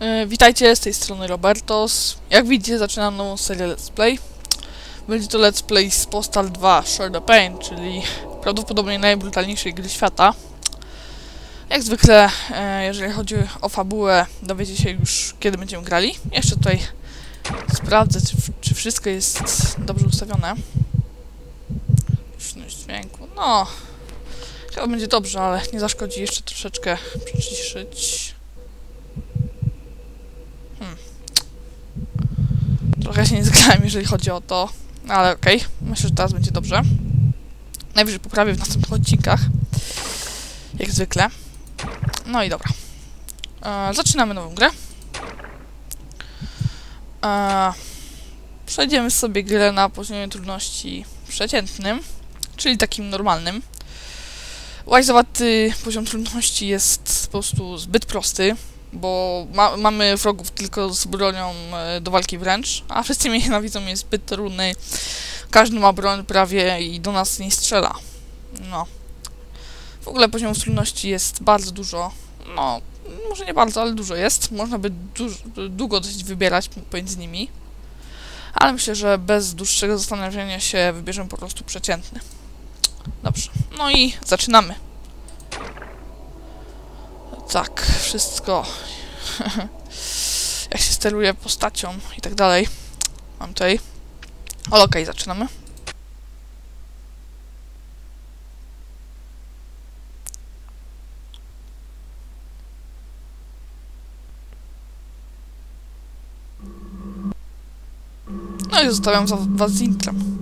E, Witajcie, z tej strony Robertos. Jak widzicie, zaczynam nową serię Let's Play. Będzie to Let's Play z Postal 2 Share the Pain, czyli prawdopodobnie najbrutalniejszej gry świata. Jak zwykle, e, jeżeli chodzi o fabułę, dowiecie się już, kiedy będziemy grali. Jeszcze tutaj sprawdzę, czy, czy wszystko jest dobrze ustawione. Głośność dźwięku, no... Chyba będzie dobrze, ale nie zaszkodzi jeszcze troszeczkę przyciszyć. Trochę się nie zgrałem, jeżeli chodzi o to, ale okej, myślę, że teraz będzie dobrze. Najwyżej poprawię w następnych odcinkach, jak zwykle. No i dobra. E, zaczynamy nową grę. E, przejdziemy sobie grę na poziomie trudności przeciętnym, czyli takim normalnym. Łajzowaty poziom trudności jest po prostu zbyt prosty, bo ma, mamy wrogów tylko z bronią e, do walki wręcz, a wszyscy mnie nienawidzą, jest zbyt trudny. Każdy ma broń prawie i do nas nie strzela. No. W ogóle poziomów trudności jest bardzo dużo. No, może nie bardzo, ale dużo jest. Można by długo dosyć wybierać pomiędzy nimi. Ale myślę, że bez dłuższego zastanawiania się wybierzemy po prostu przeciętny. Dobrze. No i zaczynamy. Tak, wszystko. Jak się steruje postacią i tak dalej. Mam tutaj. Ale okej, zaczynamy. No i zostawiam za- was z intrem.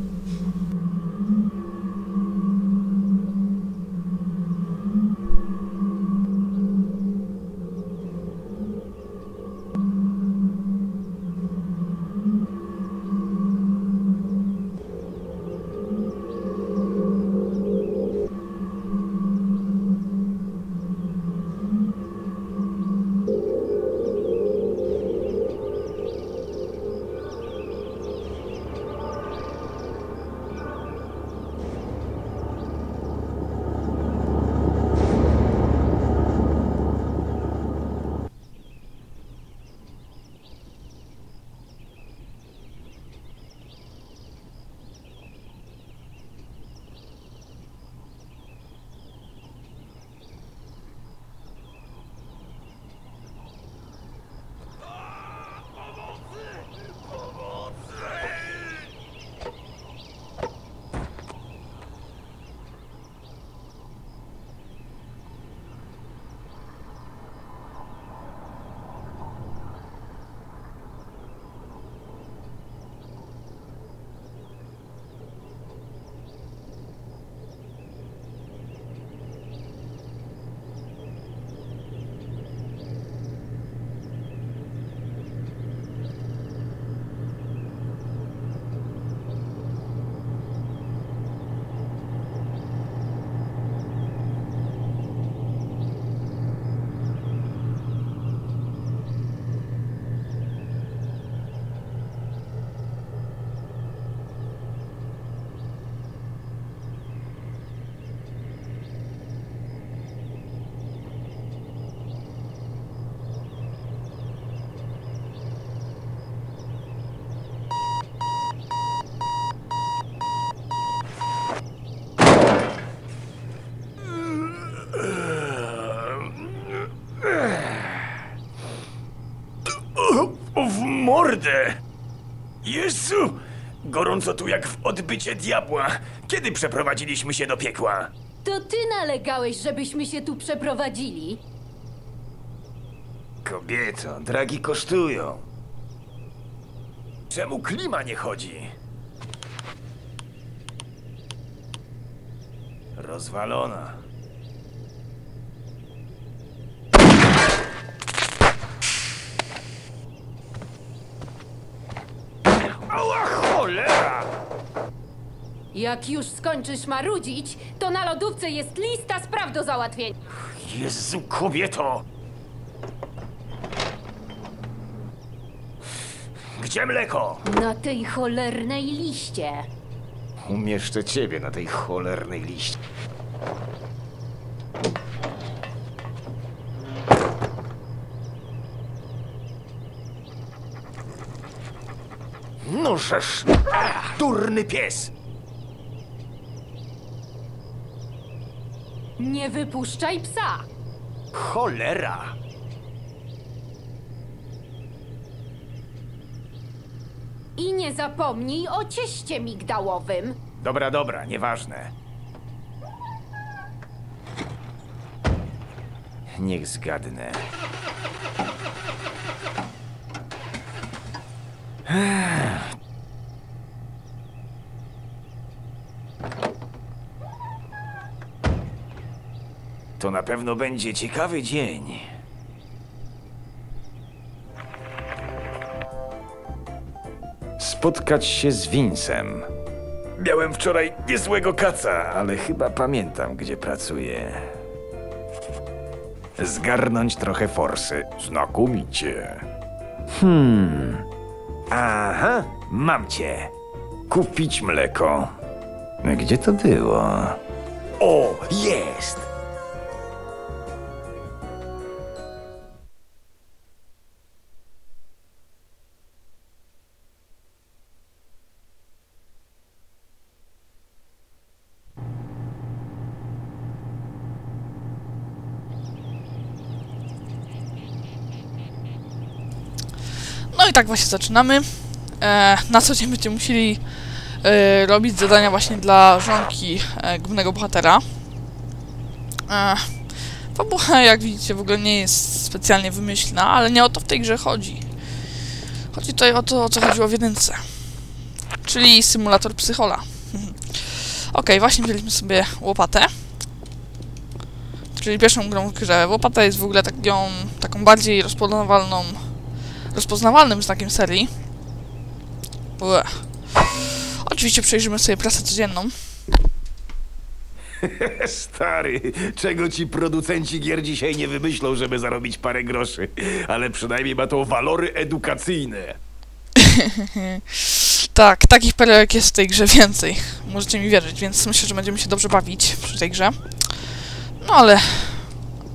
Jezu! Gorąco tu jak w odbycie diabła. Kiedy przeprowadziliśmy się do piekła? To ty nalegałeś, żebyśmy się tu przeprowadzili. Kobieto, dragi kosztują. Czemu klima nie chodzi? Rozwalona. Jak już skończysz marudzić, to na lodówce jest lista spraw do załatwienia. Jezu, kobieto! Gdzie mleko? Na tej cholernej liście. Umieszczę ciebie na tej cholernej liście. No żeż... Durny pies! Nie wypuszczaj psa! Cholera! I nie zapomnij o cieście migdałowym. Dobra, dobra, nieważne. Niech zgadnę. To na pewno będzie ciekawy dzień. Spotkać się z Vincem. Miałem wczoraj niezłego kaca, ale chyba pamiętam, gdzie pracuję. Zgarnąć trochę forsy. Znakomicie. Hmm. Aha, mam cię. Kupić mleko. Gdzie to było? O, jest! Tak właśnie zaczynamy. E, na co dzień będziemy musieli e, robić zadania właśnie dla żonki e, głównego bohatera. E, fabuła, jak widzicie, w ogóle nie jest specjalnie wymyślna, ale nie o to w tej grze chodzi. Chodzi tutaj o to, o co chodziło w jedynce. Czyli symulator psychola. ok, właśnie wzięliśmy sobie łopatę. Czyli pierwszą grą w grze. Łopata jest w ogóle taką, taką bardziej rozpoznawalną rozpoznawalnym znakiem serii. Ue. Oczywiście przejrzymy sobie pracę codzienną. Stary, czego ci producenci gier dzisiaj nie wymyślą, żeby zarobić parę groszy? Ale przynajmniej ma to walory edukacyjne. Tak, takich perełek jest w tej grze więcej. Możecie mi wierzyć, więc myślę, że będziemy się dobrze bawić przy tej grze. No ale...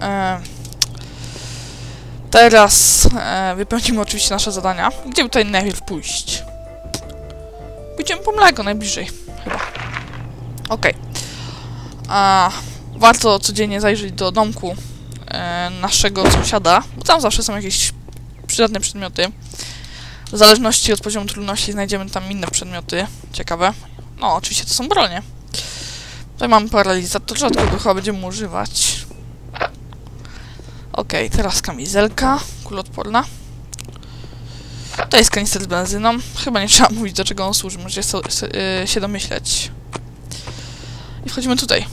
E, teraz e, wypełnimy oczywiście nasze zadania. Gdzie tutaj najpierw pójść? Pójdziemy po mleko najbliżej, chyba. Okej. A Warto codziennie zajrzeć do domku e, naszego sąsiada, bo tam zawsze są jakieś przydatne przedmioty. W zależności od poziomu trudności znajdziemy tam inne przedmioty ciekawe. No, oczywiście to są bronie. Tutaj mamy paralizator, rzadko go chyba będziemy używać. Okej, teraz kamizelka, kuloodporna. To jest kanister z benzyną. Chyba nie trzeba mówić, do czego on służy, możecie yy, się domyśleć. I wchodzimy tutaj.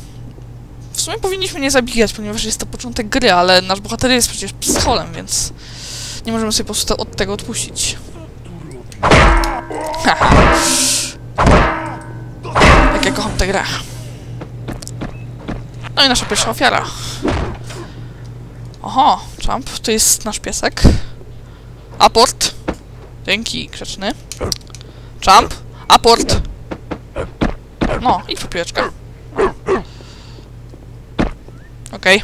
W sumie powinniśmy nie zabijać, ponieważ jest to początek gry, ale nasz bohater jest przecież psycholem, więc nie możemy sobie po prostu od tego odpuścić. Jak ja kocham tę grę. No i nasza pierwsza ofiara. Oho, Jump, to jest nasz piesek. Aport. Dzięki, grzeczny. Jump, aport. No, idź po piłeczkę. Okej.